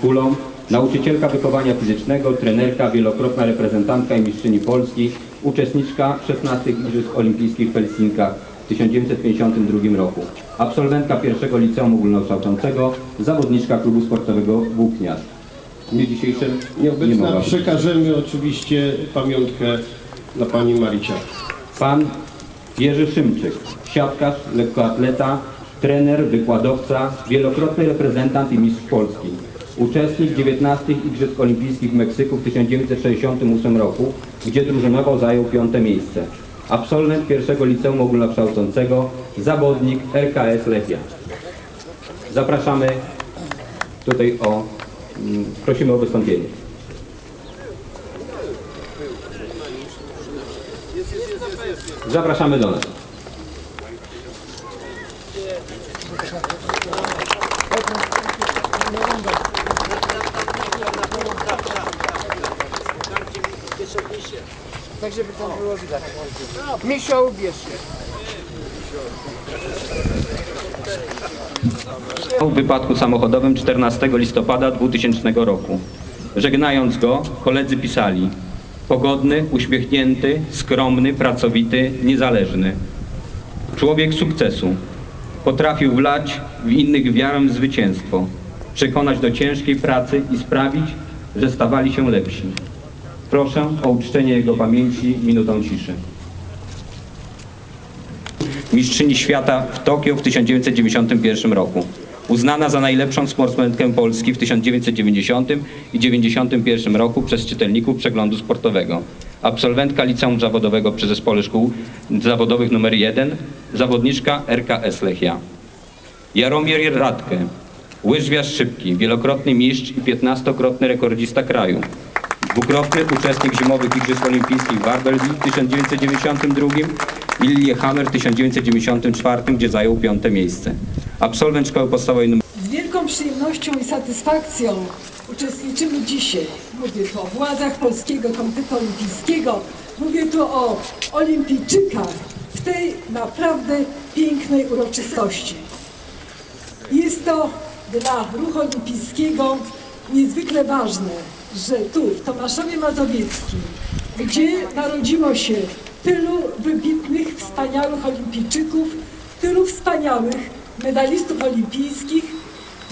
Kulą, nauczycielka wychowania fizycznego, trenerka, wielokrotna reprezentantka i mistrzyni Polski, uczestniczka 16 Igrzysk Olimpijskich w Helsinkach w 1952 roku, absolwentka pierwszego liceum ogólnokształcącego, zawodniczka klubu sportowego Włókniarz. W dniu dzisiejszym nie Nieobecna mogła. przekażemy oczywiście pamiątkę dla pani Maricia. Pan Jerzy Szymczyk, siatkarz, lekkoatleta, trener, wykładowca, wielokrotny reprezentant i mistrz Polski. Uczestnik 19 Igrzysk Olimpijskich w Meksyku w 1968 roku, gdzie drużynowo zajął piąte miejsce. Absolwent pierwszego liceum ogólnokształcącego, zawodnik RKS Lechia. Zapraszamy tutaj o, mm, prosimy o wystąpienie. Zapraszamy do nas. Tak, żeby tam było widać. Misio, ubierz się. w wypadku samochodowym 14 listopada 2000 roku. Żegnając go, koledzy pisali pogodny, uśmiechnięty, skromny, pracowity, niezależny. Człowiek sukcesu. Potrafił wlać w innych wiarę w zwycięstwo, przekonać do ciężkiej pracy i sprawić, że stawali się lepsi. Proszę o uczczenie jego pamięci minutą ciszy. Mistrzyni świata w Tokio w 1991 roku. Uznana za najlepszą sportsmenkę Polski w 1990 i 1991 roku przez czytelników przeglądu sportowego. Absolwentka liceum zawodowego przy Zespole Szkół Zawodowych nr 1, zawodniczka RKS Lechia. Jaromir Radke, łyżwiarz szybki, wielokrotny mistrz i 15-krotny rekordzista kraju. Dwukrotny uczestnik zimowych Igrzysk Olimpijskich w Warbergi w 1992 i Lillehammer w 1994, gdzie zajął piąte miejsce. Absolwent szkoły podstawowej nr Z wielką przyjemnością i satysfakcją uczestniczymy dzisiaj, mówię tu o władzach Polskiego Komitetu Olimpijskiego, mówię tu o olimpijczykach w tej naprawdę pięknej uroczystości. Jest to dla ruchu olimpijskiego niezwykle ważne, że tu w Tomaszowie Mazowieckim, gdzie narodziło się tylu wybitnych, wspaniałych olimpijczyków, tylu wspaniałych medalistów olimpijskich,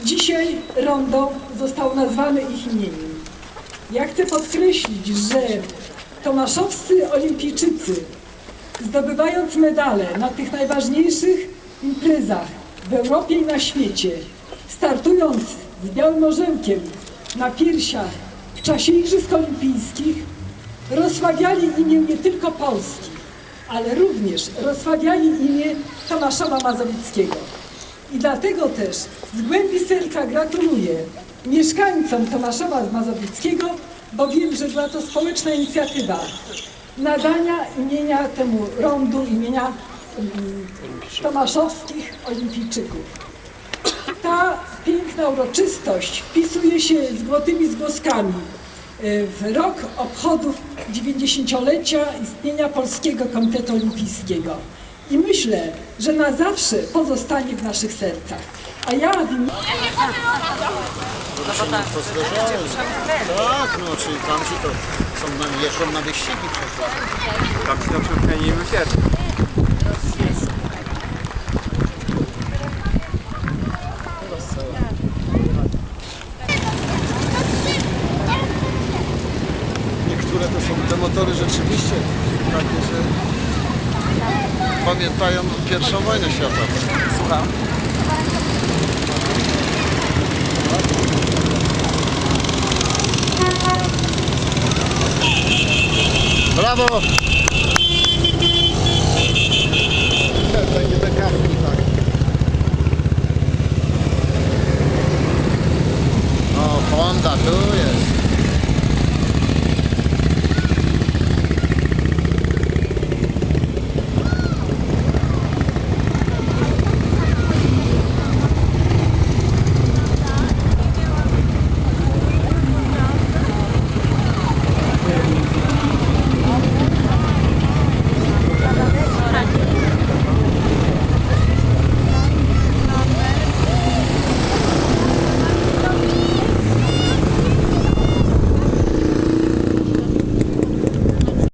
dzisiaj rondo zostało nazwane ich imieniem. Ja chcę podkreślić, że tomaszowscy olimpijczycy zdobywając medale na tych najważniejszych imprezach w Europie i na świecie, startując z białym orzełkiem na piersiach w czasie Igrzysk Olimpijskich, rozsławiali imię nie tylko Polski, ale również rozsławiali imię Tomaszowa Mazowieckiego. I dlatego też z głębi serca gratuluję mieszkańcom Tomaszowa Mazowieckiego, bo wiem, że była to społeczna inicjatywa nadania imienia temu rondu, imienia mm, tomaszowskich olimpijczyków. Ta piękna uroczystość wpisuje się z złotymi zgłoskami e, w rok obchodów 90-lecia istnienia Polskiego Komitetu Olimpijskiego. I myślę, że na zawsze pozostanie w naszych sercach. A ja w imieniu Tak, no czyli tamci to są jeżdżą na wyścigi. Tam się przykład nie pamiętają pierwszą wojnę światową. Słucham. Brawo! Będzie karmi, tak. O, Honda tu jest.